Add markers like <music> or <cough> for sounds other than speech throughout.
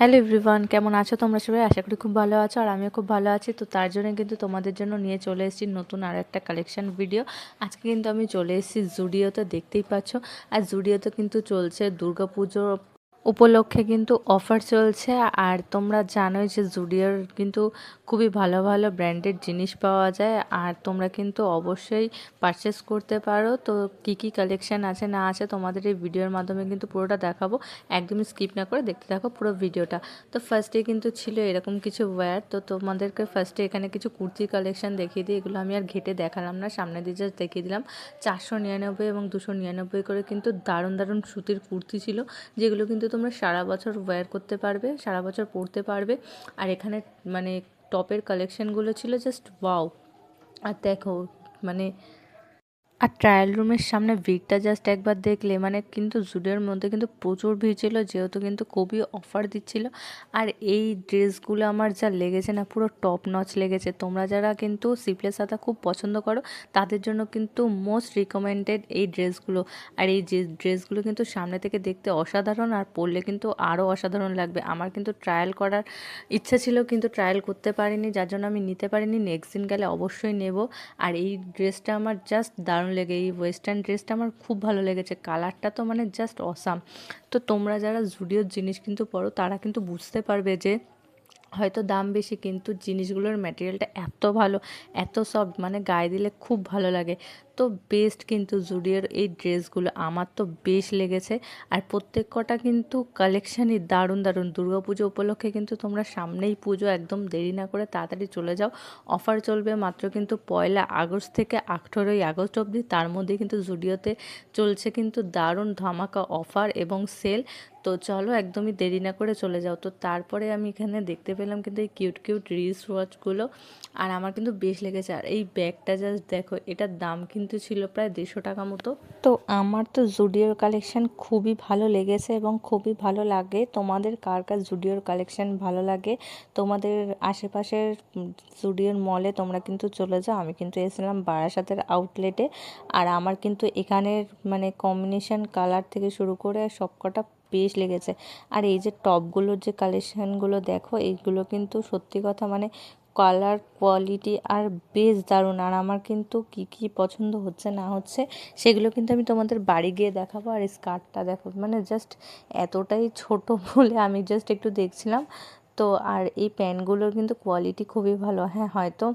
Hello everyone কেমন আছো তোমরা সবাই? আশা করি খুব ভালো আছো, আর আমিও খুব ভালো আছি। তো তার জন্য কিন্তু তোমাদের জন্য নিয়ে চলে এসেছি নতুন আর একটা কালেকশান ভিডিও আজকে কিন্তু আমি চলে এসেছি জুডিওতে দেখতেই পাচ্ছ। আর জুডিওতে কিন্তু চলছে দুর্গাপুজো উপলক্ষে কিন্তু অফার চলছে। আর তোমরা জানোই যে জুডিওর কিন্তু খুবই ভালো ভালো ব্র্যান্ডেড জিনিস পাওয়া যায়। আর তোমরা কিন্তু অবশ্যই পারচেস করতে পারো। তো কি কি কালেকশান আছে, না আছে তোমাদের এই ভিডিওর মাধ্যমে কিন্তু পুরোটা দেখাবো। একদমই স্কিপ না করে দেখতে থাকো পুরো ভিডিওটা তো ফার্স্টে কিন্তু ছিল এরকম কিছু ওয়্যার তো তোমাদেরকে ফার্স্টে এখানে কিছু কুর্তি কালেকশান দেখিয়ে দিই। এগুলো আমি আর ঘেটে দেখালাম না। সামনে দিয়ে জাস্ট দেখিয়ে দিলাম। চারশো নিরানব্বই এবং দুশো নিরানব্বই করে কিন্তু দারুণ দারুণ সুতির কুর্তি ছিল। যেগুলো কিন্তু তোমরা সারা বছর ওয়্যার করতে পারবে, সারা বছর পড়তে পারবে। আর এখানে মানে টপের কালেকশানগুলো ছিল জাস্ট ওয়াও আর দেখো মানে আর ট্রায়াল রুমের সামনে ভিড়টা জাস্ট একবার দেখলে মানে কিন্তু জুডের মধ্যে কিন্তু প্রচুর ভিড় ছিল, যেহেতু কিন্তু খুবই অফার দিচ্ছিল। আর এই ড্রেসগুলো আমার যা লেগেছে না, পুরো টপ নচ লেগেছে। তোমরা যারা কিন্তু সিপ্লেস সাদা খুব পছন্দ করো, তাদের জন্য কিন্তু মোস্ট রিকমেন্ডেড এই ড্রেসগুলো। আর এই যে ড্রেসগুলো কিন্তু সামনে থেকে দেখতে অসাধারণ, আর পরলে কিন্তু আরও অসাধারণ লাগবে। আমার কিন্তু ট্রায়াল করার ইচ্ছা ছিল, কিন্তু ট্রায়াল করতে পারিনি, যার জন্য আমি নিতে পারিনি। নেক্সট দিন গেলে অবশ্যই নেব। আর এই ড্রেসটা আমার জাস্ট দারুণ লেগে, এই ওয়েস্টার্ন ড্রেসটা আমার খুব ভালো লেগেছে। কালারটা তো মানে জাস্ট অসাম তো তোমরা যারা জুডিওর জিনিস কিন্তু পরো তারা কিন্তু বুঝতে পারবে যে হয়তো দাম বেশি, কিন্তু জিনিসগুলোর ম্যাটেরিয়ালটা এত ভালো, এত সফট মানে গায়ে দিলে খুব ভালো লাগে। তো বেস্ট কিন্তু জুডিওর এই ড্রেসগুলো, আমার তো বেশ লেগেছে। আর প্রত্যেক কটা কিন্তু কালেকশানই দারুণ দারুণ। দুর্গা পুজো উপলক্ষে কিন্তু তোমরা সামনেই পুজো, একদম দেরি না করে তাড়াতাড়ি চলে যাও। অফার চলবে মাত্র কিন্তু পয়লা আগস্ট থেকে আঠেরোই আগস্ট অবধি। তার মধ্যে কিন্তু জুডিওতে চলছে কিন্তু দারুণ ধামাকা অফার এবং সেল তো চলো একদমই দেরি না করে চলে যাও। তো তারপরে আমি এখানে দেখতে পেলাম কিন্তু এই কিউট কিউট রিস ওয়াচগুলো আর আমার কিন্তু বেশ লেগেছে। আর এই ব্যাগটা জাস্ট দেখো, এটার দাম কিন্তু ছিল প্রায় দেড়শো টাকা মতো। তো আমার তো জুডিওর কালেকশান খুবই ভালো লেগেছে এবং খুবই ভালো লাগে। তোমাদের কার কার জুডিওর কালেকশান ভালো লাগে? তোমাদের আশেপাশের জুডিওর মলে তোমরা কিন্তু চলে যাও। আমি কিন্তু এসেছিলাম বারাসাতের আউটলেটে আর আমার কিন্তু এখানের মানে কম্বিনেশন কালার থেকে শুরু করে সবকটা বেশ লেগেছে। আর এই যে টপগুলোর যে কালেকশানগুলো দেখো, এইগুলো কিন্তু সত্যি কথা মানে কালার কোয়ালিটি আর বেশ দারুণ। আর আমার কিন্তু কি কি পছন্দ হচ্ছে, না হচ্ছে, সেগুলো কিন্তু আমি তোমাদের বাড়ি গিয়ে দেখাবো। আর স্কার্টটা দেখো মানে জাস্ট এতটাই ছোট <laughs> বলে আমি জাস্ট একটু দেখছিলাম। তো আর এই প্যান্টগুলোর কিন্তু কোয়ালিটি খুবই ভালো। হ্যাঁ হয়তো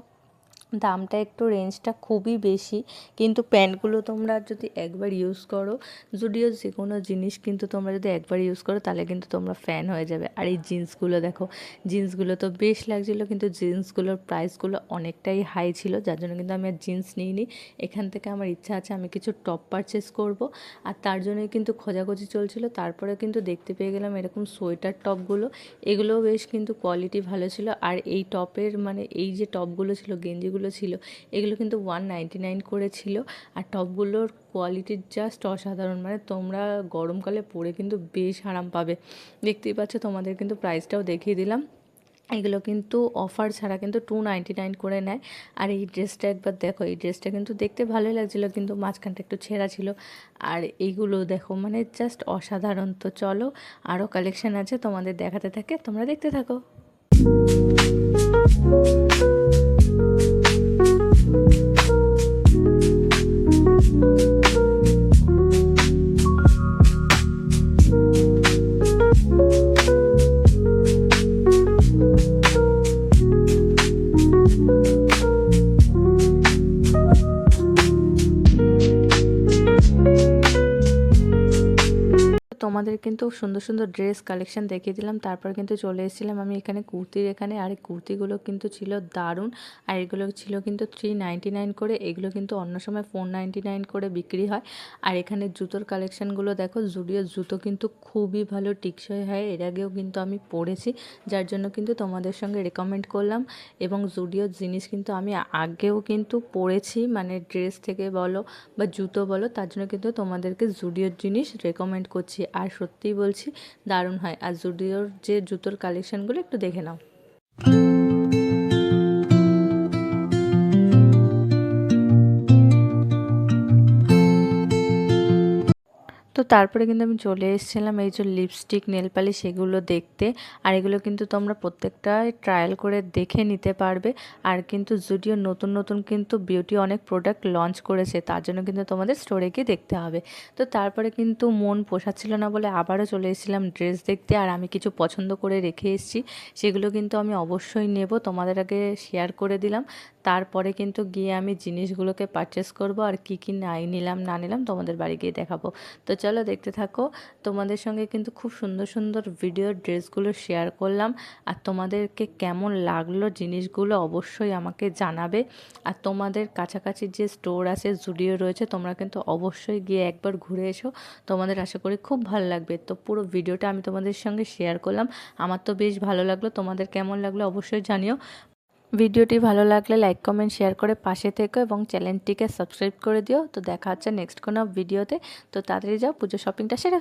দামটা একটু রেঞ্জটা খুবই বেশি। কিন্তু প্যান্টগুলো তোমরা যদি একবার ইউজ করো, যদিও যে কোনো জিনিস কিন্তু তোমরা যদি একবার ইউজ করো, তাহলে কিন্তু তোমরা ফ্যান হয়ে যাবে। আর এই জিন্সগুলো দেখো জিন্সগুলো তো বেশ লাগছিল, কিন্তু জিন্সগুলোর প্রাইসগুলো অনেকটাই হাই ছিল, যার জন্য কিন্তু আমি আর জিন্স নিইনি। এখান থেকে আমার ইচ্ছা আছে আমি কিছু টপ পারচেস করব। আর তার জন্যই কিন্তু খোঁজাখুঁজি চলছিল, তারপরে কিন্তু দেখতে পেয়ে গেলাম এরকম সোয়েটার টপগুলো। এগুলোও বেশ কিন্তু কোয়ালিটি ভালো ছিল। আর এই টপের মানে এই যে টপগুলো ছিল, গেঞ্জিগুলো যেগুলো ছিল, এগুলো কিন্তু ওয়ান নাইনটি নাইন করে ছিল। আর টপগুলোর কোয়ালিটির জাস্ট অসাধারণ মানে তোমরা গরমকালে পরে কিন্তু বেশ আরাম পাবে। দেখতেই পাচ্ছ, তোমাদের কিন্তু প্রাইসটাও দেখিয়ে দিলাম। এগুলো কিন্তু অফার ছাড়া কিন্তু টু নাইনটি নাইন করে নেয়। আর এই ড্রেসটা একবার দেখো, এই ড্রেসটা কিন্তু দেখতে ভালোই লাগছিল, কিন্তু মাঝখানটা একটু ছেঁড়া ছিল। আর এইগুলো দেখো মানে জাস্ট অসাধারণ। তো চলো আরও কালেকশান আছে তোমাদের দেখাতে থাকে, তোমরা দেখতে থাকো। তোমাদের কিন্তু সুন্দর সুন্দর ড্রেস কালেকশন দেখিয়ে দিলাম, তারপর কিন্তু চলে এসেছিলাম আমি এখানে কুর্তির এখানে, আর কুর্তিগুলো কিন্তু ছিল দারুণ, আর এগুলো ছিল কিন্তু থ্রি নাইন করে, এগুলো কিন্তু অন্য সময় ফোর নাইন করে বিক্রি হয়, আর এখানে জুতোর কালেকশানগুলো দেখো জুডিওর জুতো কিন্তু খুবই ভালো, টিকসই হয়, এর আগেও কিন্তু আমি পড়েছি যার জন্য কিন্তু তোমাদের সঙ্গে রেকমেন্ড করলাম, এবং জুডিওর জিনিস কিন্তু আমি আগেও কিন্তু পড়েছি মানে ড্রেস থেকে বলো বা জুতো বলো, তার জন্য কিন্তু তোমাদেরকে জুডিওর জিনিস রেকমেন্ড করছি, আর সত্যিই বলছি দারুণ হয়। আর জুডিওর যে জুতোর কালেকশানগুলো একটু দেখে নাও। তো তারপরে কিন্তু আমি চলে এসেছিলাম এই যে লিপস্টিক নেল পালিশ সেগুলো দেখতে। আর এগুলো কিন্তু তোমরা প্রত্যেকটাই ট্রায়াল করে দেখে নিতে পারবে। আর কিন্তু জুডিও নতুন নতুন কিন্তু বিউটি অনেক প্রোডাক্ট লঞ্চ করেছে, তার জন্য কিন্তু তোমাদের স্টোরে গিয়ে দেখতে হবে। তো তারপরে কিন্তু মন পোষাচ্ছিল না বলে আবারও চলে এসেছিলাম ড্রেস দেখতে। আর আমি কিছু পছন্দ করে রেখে এসেছি, সেগুলো কিন্তু আমি অবশ্যই নেব। তোমাদের আগে শেয়ার করে দিলাম। তারপরে কিন্তু গিয়ে আমি জিনিসগুলোকে পারচেস করব আর কি কি নাই নিলাম, না নিলাম তোমাদের বাড়ি গিয়ে দেখাবো। তো চলো দেখতে থাকো, তোমাদের সঙ্গে কিন্তু খুব সুন্দর সুন্দর ভিডিও ড্রেসগুলো শেয়ার করলাম। আর তোমাদেরকে কেমন লাগল জিনিসগুলো অবশ্যই আমাকে জানাবে। আর তোমাদের কাছাকাছি যে স্টোর আছে জুডিও রয়েছে, তোমরা কিন্তু অবশ্যই গিয়ে একবার ঘুরে এসো। তোমাদের আশা করি খুব ভালো লাগবে। তো পুরো ভিডিওটা আমি তোমাদের সঙ্গে শেয়ার করলাম। আমার তো বেশ ভালো লাগল। তোমাদের কেমন লাগল অবশ্যই জানিও। ভিডিওটি ভালো লাগলে লাইক, কমেন্ট, শেয়ার করে পাশে থেকো এবং চ্যানেলটিকে সাবস্ক্রাইব করে দিও তো দেখা হচ্ছে নেক্সট কোনো ভিডিওতে তো তাড়াতাড়ি যাও, পুজো শপিংটা সেরে।